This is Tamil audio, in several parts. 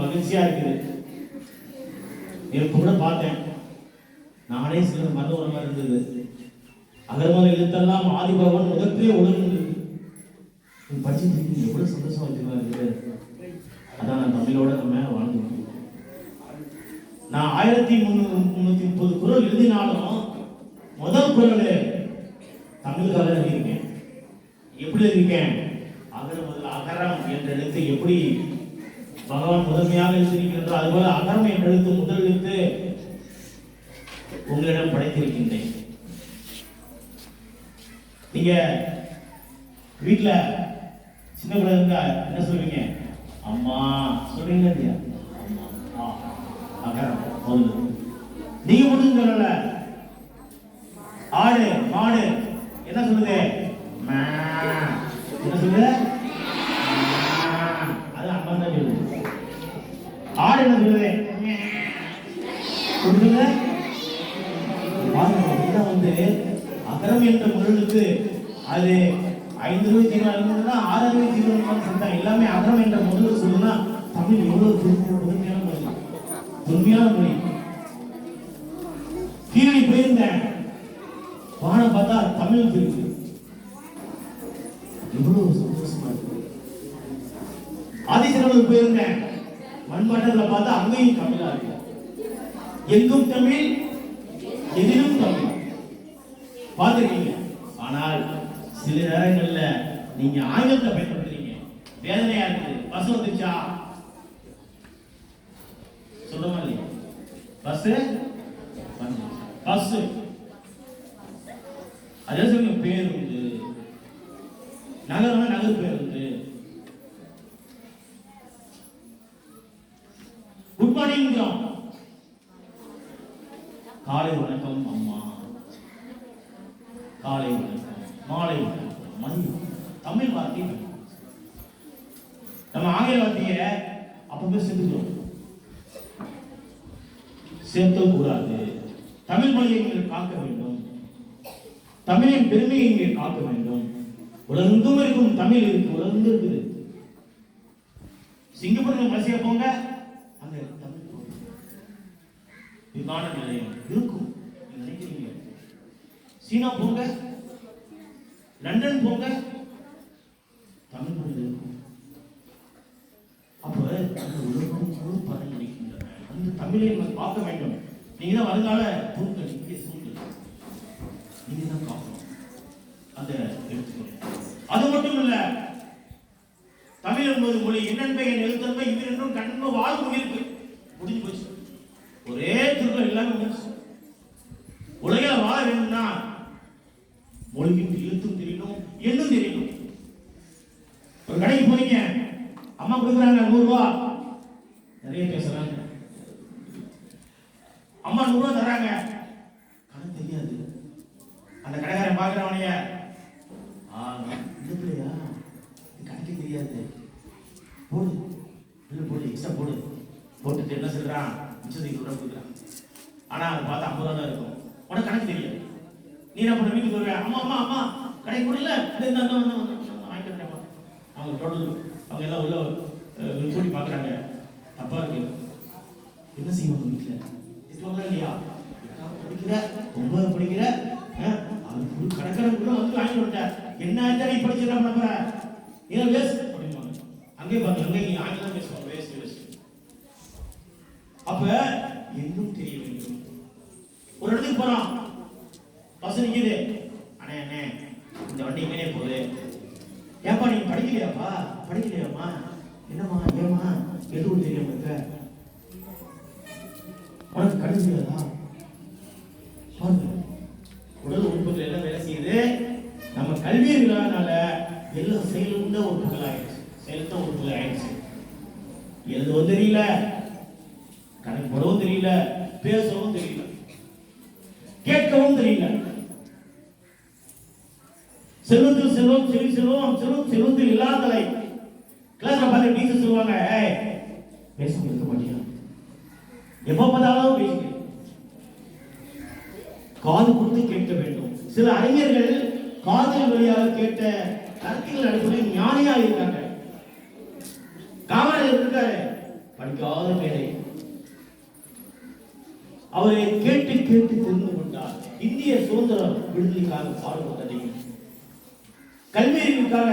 மகிழ்ச்சியா இருக்குது. எனக்கு கூட பார்த்தேன். நானே சில மறந்து ஒரு இருந்தது. அகர்மல எழுத்தெல்லாம் ஆதிபவன் முதற்கே உலகம் படிச்சுட்டு இருக்கீங்க எவ்வளவு சந்தோஷம் வச்சுமா இருக்குது அதான் நான் தமிழோட நம்ம வாழ்ந்துருக்கோம் நான் ஆயிரத்தி முந்நூறு முன்னூத்தி முப்பது குரல் எழுதினாலும் முதல் குரல் தமிழுக்காக எழுதியிருக்கேன். எப்படி எழுதியிருக்கேன்? அகர முதல் அகரம் என்ற எழுத்து எப்படி பகவான் முதன்மையாக எழுதியிருக்கின்றோ அதுபோல அகரம் என்ற எழுத்து முதல் எழுத்து உங்களிடம் படைத்திருக்கின்றேன். நீங்க வீட்டுல சின்ன பிள்ளை இருந்தா என்ன சொல்வீங்க அம்மா. சொல்றீங்களா இல்லையா? அம்மா. அகரம். முதல் நீங்க மட்டும் சொல்லல. ஆடு மாடு. என்ன சொல்லுது? என்ன சொல்லுது? தமிழ் எவ்வளவு புதுமையான புதுமையான மொழி? புதுமையான மொழி. கீழே போயிருந்தேன் வானம் பார்த்தா தமிழ் தெரியுது. எவ்வளவு சந்தோஷமா இருக்கு. ஆதிசிரமத்துக்கு போயிருந்தேன் மண்பாட்டத்துல பார்த்தா அங்கேயும் தமிழா இருக்கு. எங்கும் தமிழ் எதிலும் தமிழ். பார்த்துருக்கீங்க. ஆனால் சில நேரங்களில் நீங்க ஆங்கிலத்தை பயன்படுத்துறீங்க. வேதனையா இருக்குது பஸ் வந்துச்சா சொல்லுமா இல்லையா பஸ்ஸு? பஸ் அதே சமயம் பேருந்து நகரம்னா நகர் பேருந்து குட் மார்னிங் காலை வணக்கம் அம்மா. காலை வணக்கம் மாலை வணக்கம் மணி தமிழ் வார்த்தை. நம்ம ஆங்கில வார்த்தையை அப்பவே செஞ்சுக்கிறோம் சேர்த்த கூடாது. தமிழ் மொழியை நீங்கள் காக்க வேண்டும். தமிழின் பெருமையை நீங்கள் காக்க வேண்டும். உலகெங்கும் இருக்கும் தமிழ் இருக்கு உலகெங்கும் இருக்குது. சிங்கப்பூர் மலேசியா போங்க அங்க தமிழ் போகும். விமான நிலையம் இருக்கும் நினைக்கிறீங்க. சீனா போங்க லண்டன் போங்க தமிழ் மொழி இருக்கும். அப்ப அந்த உலகம் முழு இருக்கின்றன அந்த தமிழை நம்ம பார்க்க வேண்டும். நீங்க தான் வருங்கால தூண்கள் இங்கே தூண்கள் நீங்க தான் பார்க்கணும். அந்த எடுத்துக்கணும். அது மட்டும் இல்ல தமிழ் என்பது மொழி என்னென்பை என் எழுத்தன்பை இவர் என்றும் கண்ப வாழ்வு இருக்கு முடிஞ்சு போச்சு ஒரே திருக்குறள் எல்லாமே முடிஞ்சு உலகில வாழ வேணும்னா மொழியும் எழுத்தும் தெரியணும் எண்ணும் தெரியணும் ஒரு கடைக்கு போனீங்க அம்மா கொடுக்குறாங்க நூறு ரூபா நிறைய பேசுறாங்க அம்மா நூறு ரூபா தராங்க கணக்கு தெரியாது. அந்த கடைக்காரன் பாக்குறவனைய ஆ இந்த கணக்கு கணக்கே தெரியாது. போடு. இல்லை போடு எக்ஸ்ட்ரா போடு. போட்டுட்டு என்ன சொல்றான்? மிச்சத்துக்கு கூட கொடுக்குறான். ஆனா அதை பார்த்தா ஐம்பது ரூபா தான் இருக்கும். உனக்கு கணக்கு தெரியாது நீ என்ன பண்ண வீட்டுக்கு வருவே? அம்மா அம்மா அம்மா கடைக்கு போடல? வாங்கிட்டு அவங்க தொடர்ந்து அவங்க எல்லாம் உள்ள கூட்டி பார்க்குறாங்க. தப்பா இருக்கு. என்ன செய்வாங்க வீட்டில்? திட்டுவாங்களா இல்லையா எட்டாவது படிக்கிற ஒன்பது படிக்கிற அஹ், அது புது வந்து வாங்கி விட்டார் என்ன ஆச்சா நீ படிச்சிடா பண்ண ஏன் வேஸ்ட்? அப்படிம்பாங்க அங்கேயே பாருங்க அங்கே நீ ஆங்கிலம் பேசுவாங்க வேஸ்ட் வேஸ்ட். அப்ப இன்னும் தெரிய வேண்டும். ஒரு இடத்துக்கு போறோம் பஸ் நிக்குது. அண்ணே அண்ணே இந்த வண்டி மேலே போகுது? ஏப்பா நீங்க படிக்கலையாப்பா? படிக்கலையாம்மா? என்னம்மா ஏம்மா? எதுவும் தெரியும் உனக்கு உனக்கு கடன் உடல் உறுப்புகள் எல்லாம் வேலை செய்யுது. நம்ம கல்வி இல்லாதனால எல்லாம் செயலுண்ட உறுப்புகள் ஆயிடுச்சு. செயலற்ற உறுப்புகள் ஆயிடுச்சு. எழுதவும் தெரியல கணக்கு போடவும் தெரியல பேசவும் தெரியல கேட்கவும் தெரியல. செல்வத்தில் செல்வம் செவி செல்வம் செல்வம் செல்வத்தில் இல்லாதலை. கிளாஸ்ல பார்த்து டீச்சர் சொல்லுவாங்க ஏய் பேச இருக்க மாட்டியா? எப்போ பார்த்தாலும் பேசுங்க காது கொடுத்து கேட்க வேண்டும். சில அறிஞர்கள் காதல் வழியாக கேட்ட கருத்துக்கள் அடிப்படையில் ஞானியா இருக்காங்க. காமராஜர் இருக்காரு. படிக்காத வேலை அவரை கேட்டு கேட்டு தெரிந்து கொண்டார். இந்திய சுதந்திரம் விடுதலைக்காக பாடுபட்டதையும் கல்வியறிவுக்காக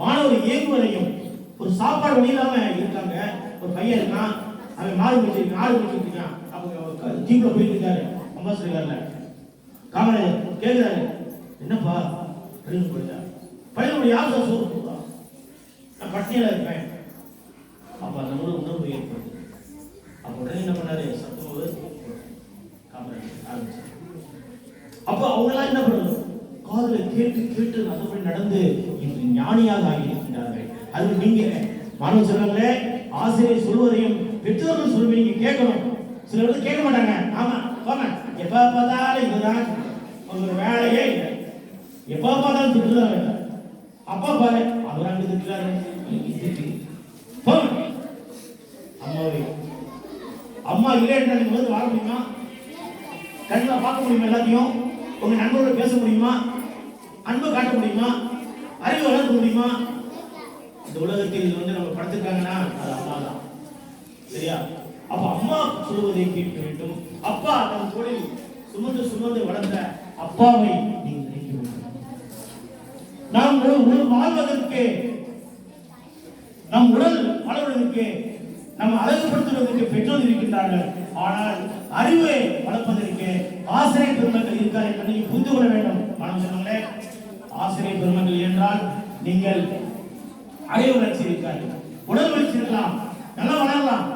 மாணவர் இயங்குவதையும் ஒரு சாப்பாடு வழி இல்லாம இருக்காங்க. ஒரு பையன் இருக்கான். அவன் மாடு முடிச்சிருக்கான் ஆடு முடிச்சிருக்கான் அவங்க ஜீப்ல போயிட்டு இருக்காரு. அம்பாசிடர் கார்ல. காமராஜர் கேட்கிறாரு என்னப்பா? அப்படின்னு போயிட்டா பையனுடைய யார் சார் சோறு போடுவா? நான் பட்டினியில இருப்பேன். அப்ப அந்த ஒரு உணர்வு ஏற்படுது அப்ப உடனே என்ன பண்ணாரு? சத்துணவு காமராஜர் ஆரம்பிச்சார். அப்ப அவங்களாம் என்ன பண்ணணும்? காதல கேட்டு கேட்டு அதுபடி நடந்து இன்று ஞானியாக ஆகியிருக்கிறார்கள். அது நீங்க. மாணவ செல்வங்களே ஆசிரியர் சொல்வதையும் பெற்றோர்கள் சொல்வதை நீங்க கேட்கணும் சில பேர் கேட்க மாட்டாங்க. ஆமா போங்க எப்ப பார்த்தாலும் இதுதான் உங்க வேலையே இல்லை. எப்ப பார்த்தாலும் திட்டுதான் வேண்டாம் அப்பா பாரு அவர் அங்க திட்டுறாரு. நீங்க போங்க அம்மா இல்லைன்னா நீங்க வந்து வாழ முடியுமா? கண்ணில் பார்க்க முடியுமா எல்லாத்தையும்? உங்க நண்பரோட பேச முடியுமா? அன்பை காட்ட முடியுமா? அறிவு வளர்க்க முடியுமா? இந்த உலகத்தில் வந்து நம்ம படுத்திருக்காங்கன்னா அது அம்மா தான் சரியா? அப்ப அம்மா சொல்வதை கேட்க வேண்டும். அப்பா தன் தோளில் சுமந்து சுமந்து வளர்ந்த அப்பாவை நீங்கள் நினைக்க வேண்டும். நாம் ஒரு வாழ்வதற்கு நம் உடல் வளர்வதற்கு நம்ம அழகுபடுத்துவதற்கு பெற்றோர் இருக்கின்றார்கள். ஆனால் அறிவை வளர்ப்பதற்கு ஆசிரியர் பெருமக்கள் இருக்கார் என்பதை புரிந்து கொள்ள வேண்டும். மனம் சொன்னாங்களே ஆசிரியர் பெருமக்கள் என்றால் நீங்கள் அறிவு வளர்ச்சி இருக்காது. உடல் வளர்ச்சி இருக்கலாம். நல்லா வளரலாம்.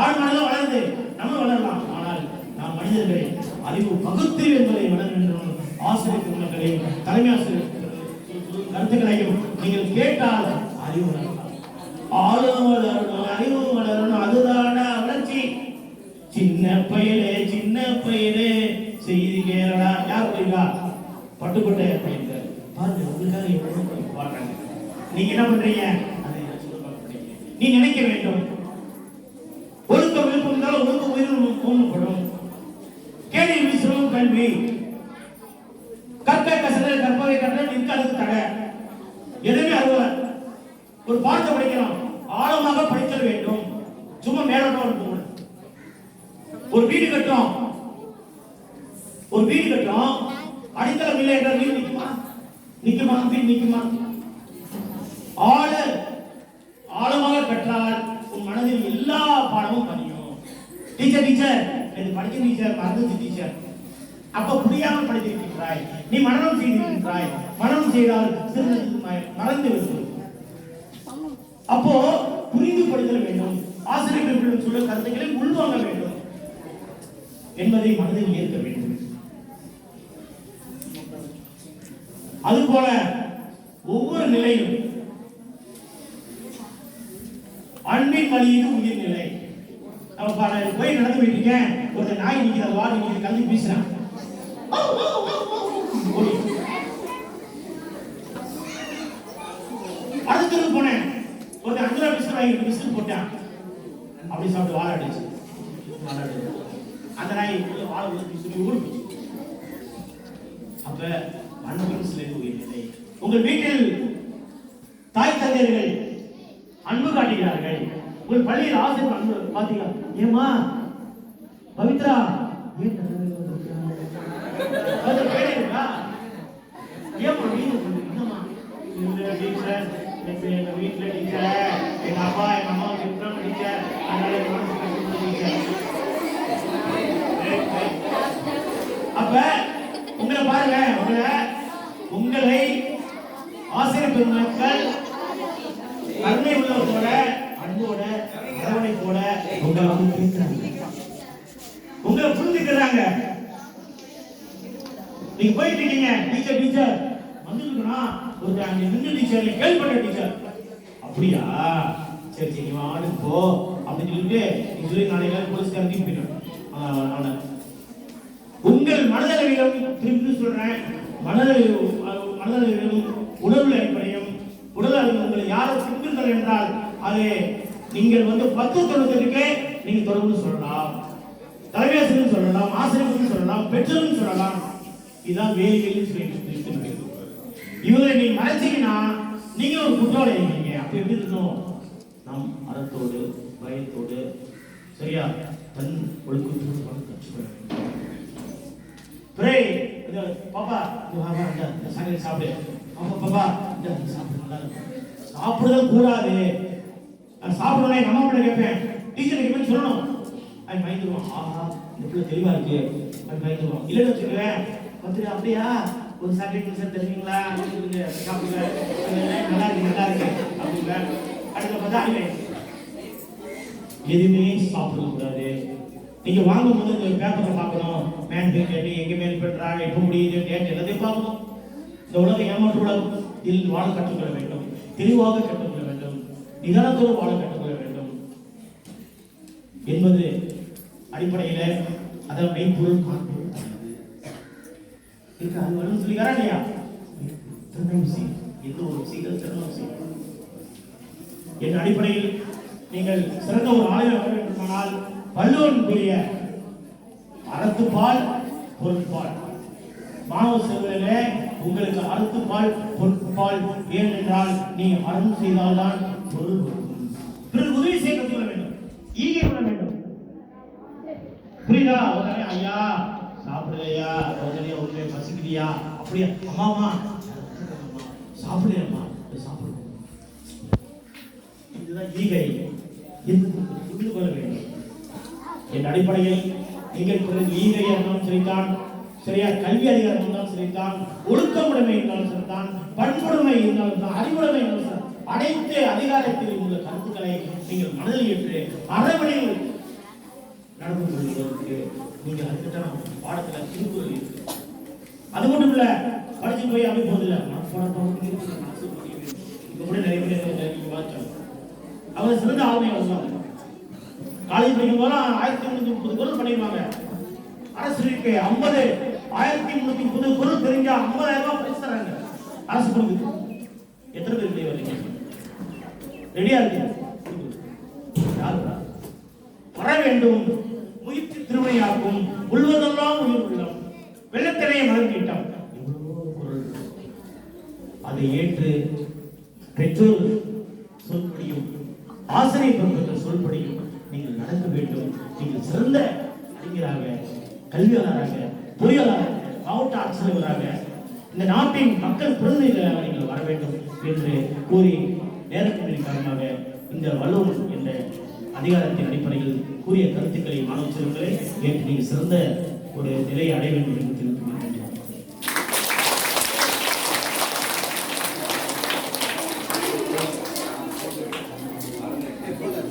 ஆள் மனதில் வளர்ந்து நம்ம வளரலாம். ஆனால் நாம் மனிதர்களை அறிவு பகுத்து என்பதை வளர வேண்டும் ஆசிரியர் பெருமக்களையும் தலைமை ஆசிரியர் கருத்துக்களையும் நீங்கள் கேட்டால் அறிவு வளரலாம் ஆளும் வளரணும் அறிவு வளரணும் அதுதான வளர்ச்சி சின்ன பையலே சின்ன பையலே செய்தி கேரளா யார் படிக்கா பட்டுக்கோட்டை பையன் பாருங்க உங்களுக்காக எவ்வளவு பாடுறாங்க நீங்க என்ன பண்றீங்க சொல்ல நீ நினைக்க வேண்டும். ஒழுக்க விருப்பம் இருந்தாலும் ஒழுக்க உயிர் தோணப்படும் கேள்வி விசிறும் கல்வி. கற்க கசதல் கற்பவை கற்ற நிற்காதது தடை. எதுவுமே அருவ ஒரு பாடத்தை படிக்கிறோம் ஆழமாக படித்தல் வேண்டும். சும்மா மேலோட்டம் இருக்கும் ஒரு வீடு கட்டும் ஒரு வீடு கட்டும் அடித்தளம் இல்லை என்ற வீடு நிக்குமா? நிக்குமா? வீடு நிற்குமா ஆழமாக கற்றால் உன் மனதில் எல்லா பாடமும் பதியும். டீச்சர் டீச்சர் இது படிக்க டீச்சர் மறந்துச்சு டீச்சர் அப்ப புரியாமல் படித்திருக்கின்றாய். நீ மனனம் செய்திருக்கின்றாய். மனனம் செய்தால் மறந்து விடும். அப்போ புரிந்து படித்தல் வேண்டும். ஆசிரியர்கள் சொல்ல கருத்துக்களை உள்வாங்க வேண்டும். என்பதை மனதில் ஏற்க வேண்டும். அதுபோல ஒவ்வொரு நிலையும் அன்பின் வழியிது உயிர் நிலை. நம்ம பா- போய் நடந்து போயிட்டு இருக்கேன் ஒரு நாய் நிக்கிற வாடி நிக்கிற கல்வி பேசுறான் அடுத்தது போனேன். ஒரு அஞ்சு ரூபா பிஸ்கட் வாங்கி பிஸ்கட் போட்டான். அப்படி சாப்பிட்டு வாழ அடிச்சு. அந்த நாய் வாழ உள்ள சொல்லி ஊருக்கு அப்ப மண்புரம் சிலை உயிர் நிலை. உங்கள் வீட்டில் தாய் தந்தையர்கள் அன்பு காட்டுகிறார்கள் உங்கள் பள்ளியில் ஆசிரியர் அன்பு பாத்தீங்களா ஏமா பவித்ரா? ஏன் அது ஏமா நீ டீச்சர். எங்க வீட்டுல டீச்சர். எங்க அப்பா எங்க அம்மா விக்ரம் டீச்சர் அதனால மனசு டீச்சர் அப்ப உங்களை பாருங்க உங்களை. உங்களை ஆசிரியர் பெருமக்கள் கருணை உள்ளவர்களோட உங்களை புரிஞ்சுக்கிறாங்க. நீங்க போயிட்டு இருக்கீங்க டீச்சர் டீச்சர் வந்துருக்கணும் ஒரு அங்க நின்று டீச்சர் கேள்விப்பட்ட டீச்சர் அப்படியா? சரி சரி நீ ஆடு போ அப்படின்னு சொல்லிட்டு நீ சொல்லி நாளைக்கு போலீஸ்காரன் தீர்ப்பு போயிடும் உங்கள் மனதளவிலும் திரும்பி சொல்றேன். மனதளவு மனதளவிலும் உணர்வு அடிப்படையும் உடல் அளவில் உங்களை யாரும் சிந்துங்கள் என்றால் அது நீங்கள் வந்து பத்து தொண்ணூத்தெட்டுக்கு நீங்க தொடர்பு சொல்லலாம். தலைமையாசிரியர் சொல்லலாம் ஆசிரியர்கள் சொல்லலாம் பெற்றோர்கள் சொல்லலாம். இதுதான் வேலைகள் சொல்லி இவங்களை நீங்க மறைச்சீங்கன்னா நீங்க ஒரு குற்றவாளி ஆயிடுவீங்க அப்ப எப்படி இருக்கணும் நம் அறத்தோடு பயத்தோடு சரியா? தன் ஒழுக்கத்தோடு பிரே இந்த பாப்பா இந்த சாப்பிடு. பாப்பா பாப்பா இந்த சாப்பிடு நல்லா இருக்கும். சாப்பிடுதல் கூடாது. நான் சாப்பிடுவேன் எங்க அம்மா கிட்ட கேட்பேன். டீச்சர் கேட்பேன் சொல்லணும். அது பயந்துருவான். ஆஹா எவ்வளோ தெளிவாக இருக்கு. அது பயந்துருவான். இல்லைன்னு வச்சுக்கவேன் வந்து அப்படியா? ஒரு சாக்லேட் சார் தருவீங்களா கொடுங்க, சாப்பிடுங்க. நல்லா இருக்கு நல்லா இருக்கு. அப்படிங்க அடுத்த பார்த்தா அடிமை எதுவுமே சாப்பிடக்கூடாது நீங்க வாங்கும் போது இந்த பேப்பரை பார்க்கணும். மேன் கேட்டு எங்க மேல் பெற்றாங்க எப்ப முடியுது டேட் எல்லாத்தையும் பார்க்கணும். இந்த உலகம் ஏமாற்று உலகம் இதில் வாழ கற்றுக்கொள்ள வேண்டும். தெளிவாக கற்று வேண்டும் நிதானத்தோடு வாழ கற்றுக்கொள்ள வேண்டும் என்பது அடிப்படையில அதன் மெய்ப்பொருள் காண்பது இருக்கு அது வரும் சொல்லிக்காரா இல்லையா திருமணம் எந்த ஒரு விஷயங்கள் திருமணம் செய் என்ற அடிப்படையில் நீங்கள் சிறந்த ஒரு ஆய்வு வர வேண்டுமானால் வள்ளுவன் கூறிய அறத்துப்பால் பொருட்பால். மாணவ செல்வர்களே உங்களுக்கு அறத்துப்பால் பொருட்பால் ஏனென்றால் நீ அறம் செய்தால்தான் பொருள் பிறகு உதவி செய்ய கற்றுக்கொள்ள வேண்டும் ஈகை கொள்ள வேண்டும் புரியுதா உடனே ஐயா சாப்பிடலையா உடனே உடனே பசிக்குதியா அப்படியா அம்மாமா சாப்பிடுறேம்மா சாப்பிடுங்க இதுதான் ஈகை புரிந்து கொள்ள வேண்டும் என் அடிப்படையில் நீங்கள் பிறகு ஈகை இருந்தாலும் சரிதான் சரியா கல்வி அதிகாரம் இருந்தாலும் சரிதான் ஒழுக்கமுடைமை இருந்தாலும் சரிதான் பண்புடைமை இருந்தாலும் தான் அறிவுடைமை இருந்தாலும் அனைத்து அதிகாரத்தில் உள்ள கருத்துக்களை நீங்கள் மனதில் ஏற்று அறவழியில் நடந்து கொள்வதற்கு நீங்கள் அதுக்கிட்ட பாடத்தில் திருக்குறள் இருக்கு. அது மட்டும் இல்ல படிச்சு போய் அப்படி போதில்ல மனப்பாடம் மனசு இப்ப கூட நிறைய பேர் பார்த்தோம் அவர் சிறந்த ஆளுமை வருவாங்க காலேஜ் படிக்கும் போது ஆயிரத்தி முன்னூத்தி முப்பது குரல் பண்ணிடுவாங்க அரசு இருக்கு ஐம்பது. ஆயிரத்தி முன்னூத்தி முப்பது குரல் தெரிஞ்சா ஐம்பதாயிரம் ரூபாய் பரிசு தராங்க அரசு கொடுக்குது எத்தனை பேர் ரெடியா இருக்கு வர வேண்டும் முயற்சி திருமையாக்கும் உள்வதெல்லாம் உயிர் உள்ளம். வெள்ளத்திலேயே மலர் அதை ஏற்று பெற்றோர் சொல்படியும் ஆசிரியர் பெருமக்கள் சொல்படியும் நீங்கள் நடக்க வேண்டும். நீங்கள் சிறந்த அறிஞராக கல்வியாளராக பொறியாளராக மாவட்ட ஆட்சியராக இந்த நாட்டின் மக்கள் பிரதிநிதிகளாக நீங்கள் வர வேண்டும் என்று கூறி நேரத்தின் காரணமாக இந்த வலுவன் என்ற அதிகாரத்தின் அடிப்படையில் கூறிய கருத்துக்களை மாணவ செல்வங்களை ஏற்று நீங்கள் சிறந்த ஒரு நிலையை அடைய வேண்டும் என்று தெரிவித்துக்